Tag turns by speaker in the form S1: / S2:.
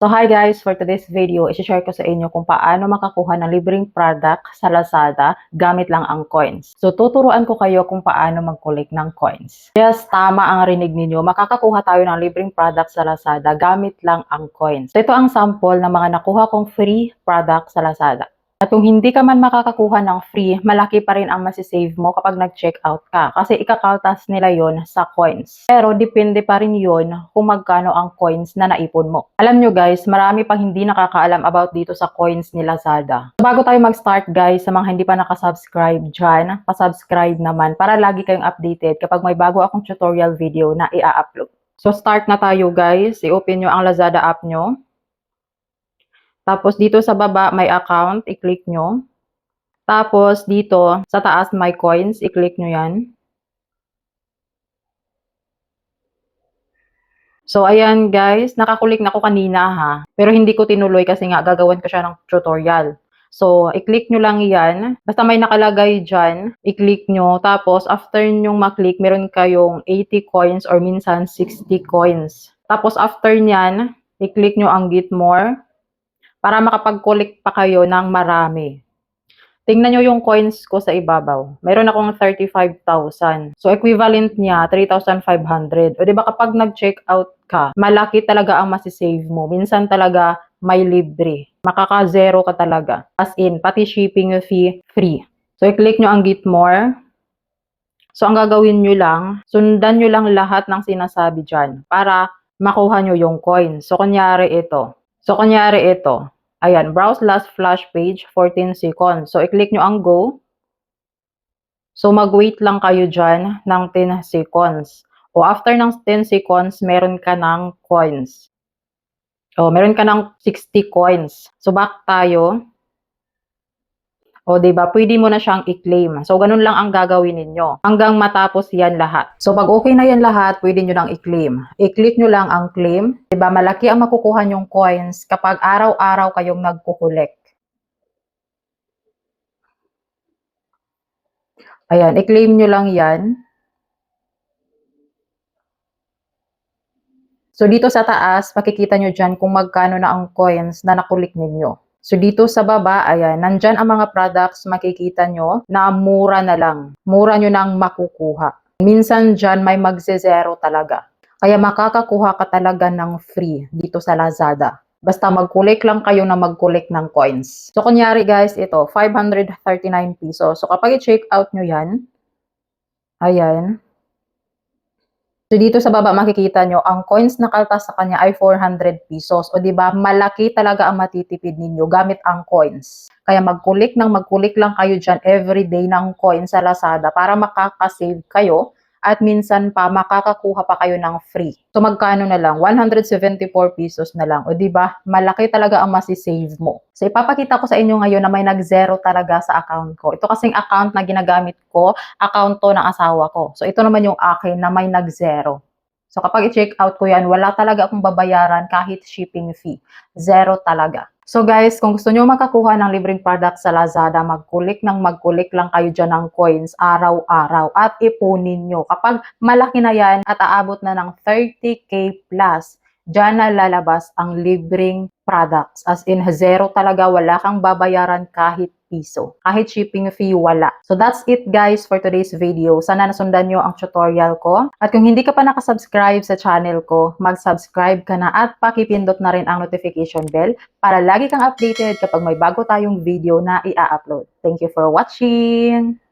S1: So hi guys, for today's video, isi-share ko sa inyo kung paano makakuha ng libreng product sa Lazada gamit lang ang coins. So tuturuan ko kayo kung paano mag-collect ng coins. Yes, tama ang rinig ninyo. Makakakuha tayo ng libreng product sa Lazada gamit lang ang coins. So ito ang sample ng mga nakuha kong free product sa Lazada. At kung hindi ka man makakakuha ng free, malaki pa rin ang masisave mo kapag nag-check out ka. Kasi ikakaltas nila yon sa coins. Pero depende pa rin yon kung magkano ang coins na naipon mo. Alam nyo guys, marami pang hindi nakakaalam about dito sa coins ni Lazada. Bago tayo mag-start guys, sa mga hindi pa nakasubscribe dyan, pasubscribe naman para lagi kayong updated kapag may bago akong tutorial video na i-upload. So start na tayo guys. I-open nyo ang Lazada app nyo. Tapos dito sa baba may account, i-click nyo. Tapos dito sa taas may coins, i-click nyo yan. So ayan guys, nakakulik na ako kanina ha. Pero hindi ko tinuloy kasi nga gagawin ko siya ng tutorial. So, i-click nyo lang yan. Basta may nakalagay dyan, i-click nyo. Tapos, after nyong maklik, meron kayong 80 coins or minsan 60 coins. Tapos, after nyan, i-click nyo ang get more para makapag-collect pa kayo ng marami. Tingnan nyo yung coins ko sa ibabaw. Meron akong 35,000. So, equivalent niya, 3,500. O, di ba kapag nag-check out ka, malaki talaga ang masisave mo. Minsan talaga may libre. Makaka-zero ka talaga. As in, pati shipping fee, free. So, i-click nyo ang get more. So, ang gagawin nyo lang, sundan nyo lang lahat ng sinasabi dyan para makuha nyo yung coin. So, kunyari ito. So, kunyari ito. Ayan, browse last flash page, 14 seconds. So, i-click nyo ang go. So, mag-wait lang kayo dyan ng 10 seconds. O, after ng 10 seconds, meron ka ng coins. O, meron ka ng 60 coins. So, back tayo. O, ba? Pwede mo na siyang i-claim. So, ganun lang ang gagawin ninyo. Hanggang matapos yan lahat. So, pag okay na yan lahat, pwede nyo nang i-claim. I-click nyo lang ang claim. Ba? Malaki ang makukuha nyong coins kapag araw-araw kayong nagkukolek. Ayan, i-claim nyo lang yan. So, dito sa taas, makikita nyo dyan kung magkano na ang coins na nakulik ninyo. So, dito sa baba, ayan, nandyan ang mga products, makikita nyo na mura na lang. Mura nyo nang makukuha. Minsan dyan, may magze-zero talaga. Kaya makakakuha ka talaga ng free dito sa Lazada. Basta mag-collect lang kayo na mag-collect ng coins. So, kunyari guys, ito, 539 pesos. So, kapag i-check out nyo yan, ayan, So dito sa baba makikita nyo, ang coins na kaltas sa kanya ay 400 pesos. O di ba malaki talaga ang matitipid ninyo gamit ang coins. Kaya mag-collect ng mag-collect lang kayo dyan everyday ng coins sa Lazada para makakasave kayo at minsan pa makakakuha pa kayo ng free. So magkano na lang? 174 pesos na lang. O di ba? Malaki talaga ang masisave mo. So ipapakita ko sa inyo ngayon na may nag-zero talaga sa account ko. Ito kasing account na ginagamit ko, account to ng asawa ko. So ito naman yung akin na may nag-zero. So kapag i-check out ko yan, wala talaga akong babayaran kahit shipping fee. Zero talaga. So guys, kung gusto nyo makakuha ng libreng product sa Lazada, mag-click ng mag-click lang kayo dyan ng coins araw-araw at ipunin nyo. Kapag malaki na yan at aabot na ng 30k plus, dyan na lalabas ang libreng products. As in, zero talaga, wala kang babayaran kahit piso. Kahit shipping fee, wala. So that's it guys for today's video. Sana nasundan nyo ang tutorial ko. At kung hindi ka pa nakasubscribe sa channel ko, mag-subscribe ka na at pakipindot na rin ang notification bell para lagi kang updated kapag may bago tayong video na i-upload. Thank you for watching!